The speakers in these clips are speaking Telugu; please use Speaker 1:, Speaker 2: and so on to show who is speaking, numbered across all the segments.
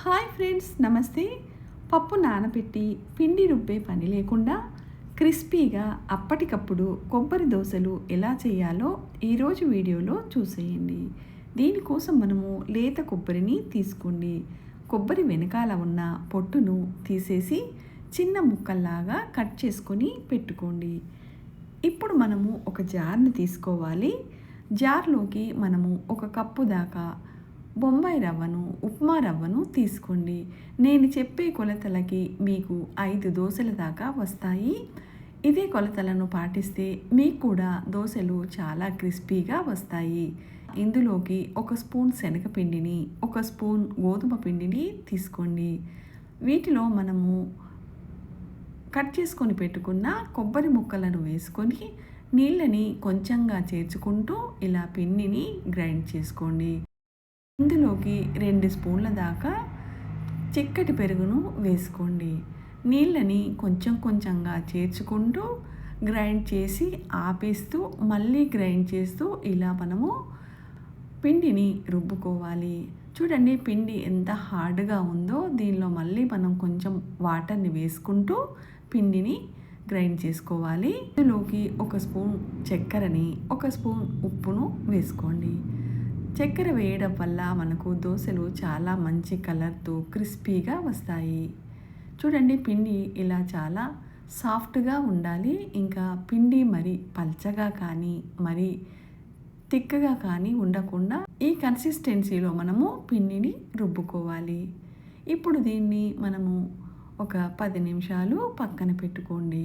Speaker 1: హాయ్ ఫ్రెండ్స్ నమస్తే. పప్పు నానబెట్టి పిండి రుబ్బే పని లేకుండా క్రిస్పీగా అప్పటికప్పుడు కొబ్బరి దోశలు ఎలా చేయాలో ఈరోజు వీడియోలో చూసేయండి. దీనికోసం మనము లేత కొబ్బరిని తీసుకోండి. కొబ్బరి వెనకాల ఉన్న పొట్టును తీసేసి చిన్న ముక్కల్లాగా కట్ చేసుకొని పెట్టుకోండి. ఇప్పుడు మనము ఒక జార్ని తీసుకోవాలి. జార్లోకి మనము ఒక కప్పు దాకా బొంబాయి రవ్వను ఉప్మా రవ్వను తీసుకోండి. నేను చెప్పే కొలతలకి మీకు ఐదు దోశల దాకా వస్తాయి. ఇదే కొలతలను పాటిస్తే మీకు కూడా దోశలు చాలా క్రిస్పీగా వస్తాయి. ఇందులోకి ఒక స్పూన్ శనగపిండిని ఒక స్పూన్ గోధుమ పిండిని తీసుకోండి. వీటిలో మనము కట్ చేసుకొని పెట్టుకున్న కొబ్బరి ముక్కలను వేసుకొని నీళ్ళని కొంచెంగా చేర్చుకుంటూ ఇలా పిండిని గ్రైండ్ చేసుకోండి. ఇందులోకి రెండు స్పూన్ల దాకా చిక్కటి పెరుగును వేసుకోండి. నీళ్ళని కొంచెం కొంచెంగా చేర్చుకుంటూ గ్రైండ్ చేసి ఆపేస్తూ మళ్ళీ గ్రైండ్ చేస్తూ ఇలా మనము పిండిని రుబ్బుకోవాలి. చూడండి పిండి ఎంత హార్డ్గా ఉందో దీనిలో మళ్ళీ మనం కొంచెం వాటర్ని వేసుకుంటూ పిండిని గ్రైండ్ చేసుకోవాలి. ఇందులోకి ఒక స్పూన్ చక్కెరని ఒక స్పూన్ ఉప్పును వేసుకోండి. చక్కెర వేయడం వల్ల మనకు దోశలు చాలా మంచి కలర్తో క్రిస్పీగా వస్తాయి. చూడండి పిండి ఇలా చాలా సాఫ్ట్గా ఉండాలి. ఇంకా పిండి మరి పల్చగా కానీ మరి తిక్కగా కానీ ఉండకుండా ఈ కన్సిస్టెన్సీలో మనము పిండిని రుబ్బుకోవాలి. ఇప్పుడు దీన్ని మనము ఒక పది నిమిషాలు పక్కన పెట్టుకోండి.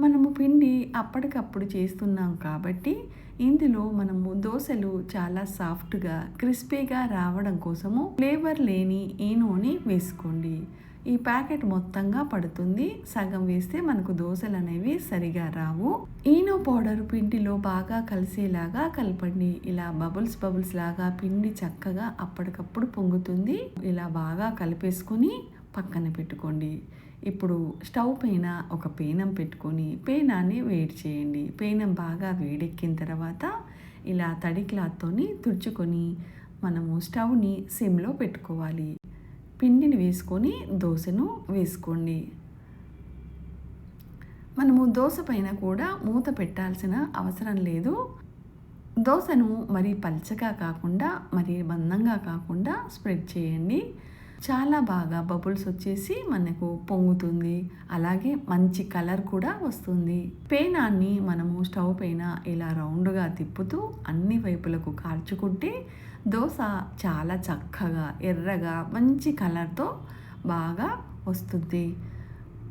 Speaker 1: మనము పిండి అప్పటికప్పుడు చేస్తున్నాం కాబట్టి ఇందులో మనము దోశలు చాలా సాఫ్ట్గా క్రిస్పీగా రావడం కోసము ఫ్లేవర్ లేని ఈనోని వేసుకోండి. ఈ ప్యాకెట్ మొత్తంగా పడుతుంది. సగం వేస్తే మనకు దోశలు అనేవి సరిగా రావు. ఈనో పౌడర్ పిండిలో బాగా కలిసేలాగా కలపండి. ఇలా బబుల్స్ బబుల్స్ లాగా పిండి చక్కగా అప్పటికప్పుడు పొంగుతుంది. ఇలా బాగా కలిపేసుకొని పక్కన పెట్టుకోండి. ఇప్పుడు స్టవ్ పైన ఒక పేనం పెట్టుకొని పేనాన్ని వేడి చేయండి. పేనం బాగా వేడెక్కిన తర్వాత ఇలా తడి క్లాత్తోని తుడుచుకొని మనము స్టవ్ని సిమ్లో పెట్టుకోవాలి. పిండిని వేసుకొని దోశను వేసుకోండి. మనము దోశ పైన కూడా మూత పెట్టాల్సిన అవసరం లేదు. దోశను మరీ పల్చగా కాకుండా మరీ మందంగా కాకుండా స్ప్రెడ్ చేయండి. చాలా బాగా బబుల్స్ వచ్చేసి మనకు పొంగుతుంది. అలాగే మంచి కలర్ కూడా వస్తుంది. పేనాన్ని మనము స్టవ్ పైన ఇలా రౌండ్గా తిప్పుతూ అన్ని వైపులకు కాల్చుకుంటే దోశ చాలా చక్కగా ఎర్రగా మంచి కలర్తో బాగా వస్తుంది.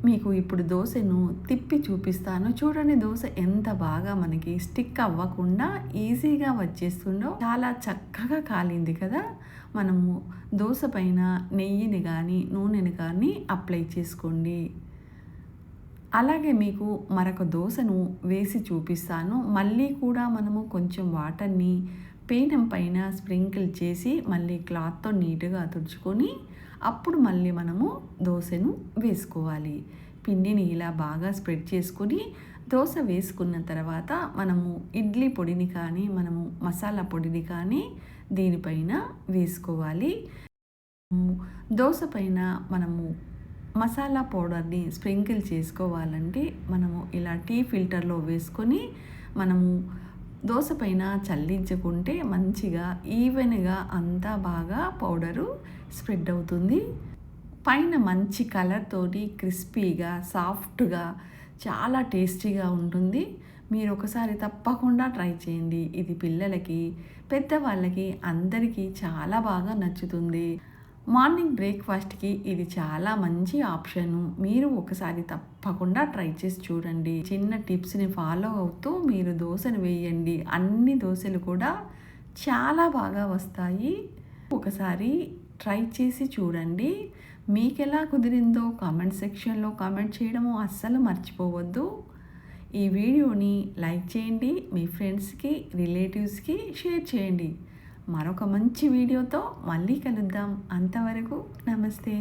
Speaker 1: మీకు ఇప్పుడు దోశను తిప్పి చూపిస్తాను. చూడండి దోశ ఎంత బాగా మనకి స్టిక్ అవ్వకుండా ఈజీగా వచ్చేస్తుందో చాలా చక్కగా కాలింది కదా. మనము దోశ పైన నెయ్యిని కానీ నూనెని కానీ అప్లై చేసుకోండి. అలాగే మీకు మరొక దోశను వేసి చూపిస్తాను. మళ్ళీ కూడా మనము కొంచెం వాటర్ని పేనం పైన స్ప్రింకిల్ చేసి మళ్ళీ క్లాత్తో నీట్గా తుడుచుకొని అప్పుడు మళ్ళీ మనము దోశను వేసుకోవాలి. పిండిని ఇలా బాగా స్ప్రెడ్ చేసుకొని దోశ వేసుకున్న తర్వాత మనము ఇడ్లీ పొడిని కానీ మనము మసాలా పొడిని కానీ దీనిపైన వేసుకోవాలి. దోశ పైన మనము మసాలా పౌడర్ని స్ప్రింకిల్ చేసుకోవాలంటే మనము ఇలా టీ ఫిల్టర్లో వేసుకొని మనము దోశ పైన చల్లించుకుంటే మంచిగా ఈవెన్గా అంతా బాగా పౌడరు స్ప్రెడ్ అవుతుంది. పైన మంచి కలర్తోటి క్రిస్పీగా సాఫ్ట్గా చాలా టేస్టీగా ఉంటుంది. మీరు ఒకసారి తప్పకుండా ట్రై చేయండి. ఇది పిల్లలకి పెద్దవాళ్ళకి అందరికీ చాలా బాగా నచ్చుతుంది. మార్నింగ్ బ్రేక్ఫాస్ట్కి ఇది చాలా మంచి ఆప్షను. మీరు ఒకసారి తప్పకుండా ట్రై చేసి చూడండి. చిన్న టిప్స్ని ఫాలో అవుతూ మీరు దోశను వేయండి. అన్ని దోశలు కూడా చాలా బాగా వస్తాయి. ఒకసారి ట్రై చేసి చూడండి. మీకు ఎలా కుదిరిందో కామెంట్ సెక్షన్లో కామెంట్ చేయడము అస్సలు మర్చిపోవద్దు. ఈ వీడియోని లైక్ చేయండి. మీ ఫ్రెండ్స్కి రిలేటివ్స్కి షేర్ చేయండి. మరొక మంచి వీడియోతో మళ్ళీ కలుద్దాం. అంతవరకు నమస్తే.